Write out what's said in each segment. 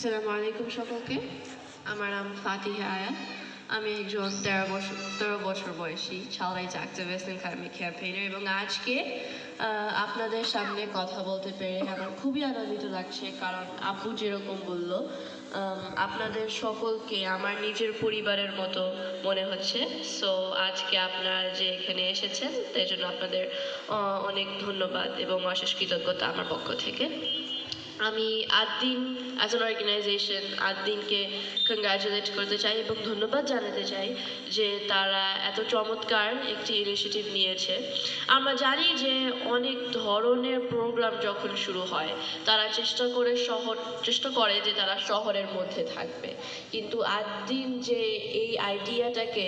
আসসালামু আলাইকুম সকলকে। আমার নাম ফাতিহা আয়া। আমি একজন তেরো বছর তেরো বছর বয়সী অ্যাক্টিভিস্ট অ্যান্ড কার্মিক ক্যাম্পেইনার এবং আজকে আপনাদের সামনে কথা বলতে পেরে আমার খুবই আনন্দিত লাগছে কারণ আপু যেরকম বলল আপনাদের সকলকে আমার নিজের পরিবারের মতো মনে হচ্ছে। সো আজকে আপনারা যে এখানে এসেছেন, তাই জন্য আপনাদের অনেক ধন্যবাদ এবং অশেষ কৃতজ্ঞতা আমার পক্ষ থেকে। আমি আদিন অ্যাজ অ্যান অর্গানাইজেশন আদিনকে কংগ্রাচুলেট করতে চাই এবং ধন্যবাদ জানাতে চাই যে তারা এত চমৎকার একটি ইনিশিয়েটিভ নিয়েছে। আমরা জানি যে অনেক ধরনের প্রোগ্রাম যখন শুরু হয়, তারা চেষ্টা করে শহর, চেষ্টা করে যে তারা শহরের মধ্যে থাকবে। কিন্তু আদিন যে এই আইডিয়াটাকে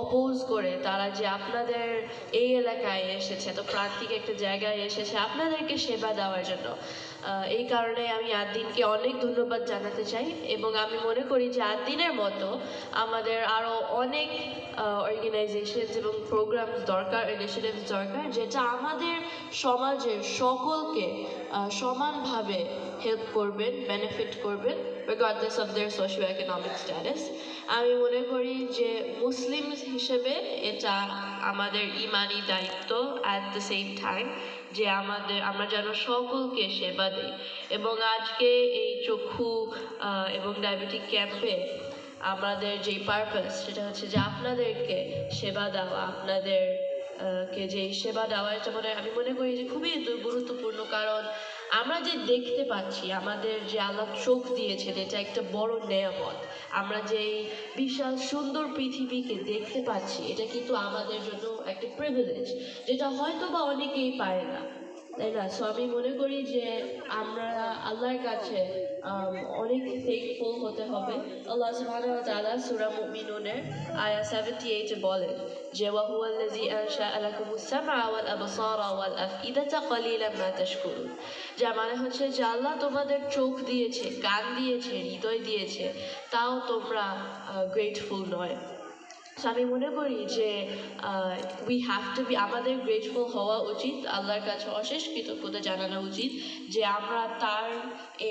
অপোজ করে, তারা যে আপনাদের এই এলাকায় এসেছে, এত প্রান্তিক একটা জায়গায় এসেছে, আপনাদেরকে সেবা দেওয়ার জন্য এই কারণে আমি আদিনকে অনেক ধন্যবাদ জানাতে চাই এবং আমি মনে করি যে আদিনের মতো আমাদের আরও অনেক অর্গানাইজেশনস এবং প্রোগ্রামস দরকার ইনিশিয়েটিভস দরকার, যেটা আমাদের সমাজের সকলকে সমানভাবে হেল্প করবেন বেনিফিট করবেন। Regardless of their socio-economic status. আমি মনে করি যে মুসলিম হিসেবে এটা আমাদের ইমানি দায়িত্ব অ্যাট দ্য সেম টাইম যে আমাদের, আমরা যেন সকলকে সেবা দিই। এবং আজকে এই চক্ষু এবং ডায়াবেটিক ক্যাম্পে আমাদের যে পারপাস সেটা হচ্ছে যে আপনাদেরকে সেবা দেওয়া, আপনাদের কে যে সেবা দেওয়া, এটা মনে আমি মনে করি যে খুবই গুরুত্বপূর্ণ, কারণ আমরা যে দেখতে পাচ্ছি, আমাদের যে আল্লাহ চোখ দিয়েছেন, এটা একটা বড় নেয়ামত। আমরা যে বিশাল সুন্দর পৃথিবীকে দেখতে পাচ্ছি, এটা কিন্তু আমাদের জন্য একটা প্রিভিলেজ যেটা হয়তো বা অনেকেই পারে না। তাই না? সো আমি মনে করি যে আমরা আল্লাহর কাছে অনেক থ্যাঙ্কফুল হতে হবে। আল্লাহ সুবহানাহু ওয়া তাআলা সূরা মুমিনুনের আয়া 78 এ বলেন যে, ওয়া হুয়াল্লাযী আনশাআ লাকুমুস সামআ ওয়াল আবসারা ওয়াল আফইদাতা কলিলাম মা তাশকুরুন। যার মানে হচ্ছে যে, আল্লাহ তোমাদের চোখ দিয়েছে, কান দিয়েছে, হৃদয় দিয়েছে, তাও তোমরা গ্রেটফুল নয়। So আমি মনে করি যে উই হ্যাভ টু বি আমাদের গ্রেটফুল হওয়া উচিত, আল্লাহর কাছে অশেষ কৃতজ্ঞতা জানানো উচিত যে আমরা তার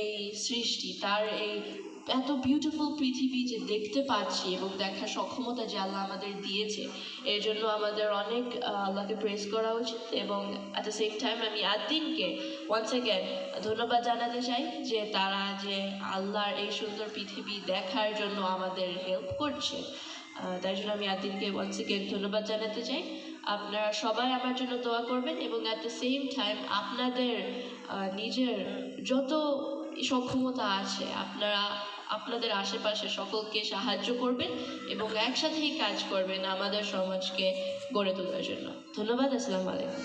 এই সৃষ্টি, তার এই এত বিউটিফুল পৃথিবী যে দেখতে পাচ্ছি এবং দেখার সক্ষমতা যে আল্লাহ আমাদের দিয়েছে, এর জন্য আমাদের অনেক আল্লাহকে প্রেস করা উচিত এবং অ্যাট দ্য সেম টাইম আমি আদিনকে ওয়ান্স অ্যাগেন ধন্যবাদ জানাতে চাই যে তারা যে আল্লাহর এই সুন্দর পৃথিবী দেখার জন্য আমাদের হেল্প করছে। তাই জন্য আমি আদিনকে ওয়ান্স এগেন ধন্যবাদ জানাতে চাই। আপনারা সবাই আমার জন্য দোয়া করবেন এবং অ্যাট দ্য সেম টাইম আপনাদের নিজের যত সক্ষমতা আছে, আপনারা, আপনাদের আশেপাশে সকলকে সাহায্য করবেন এবং একসাথেই কাজ করবেন আমাদের সমাজকে গড়ে তোলার জন্য। ধন্যবাদ, আসসালামু আলাইকুম।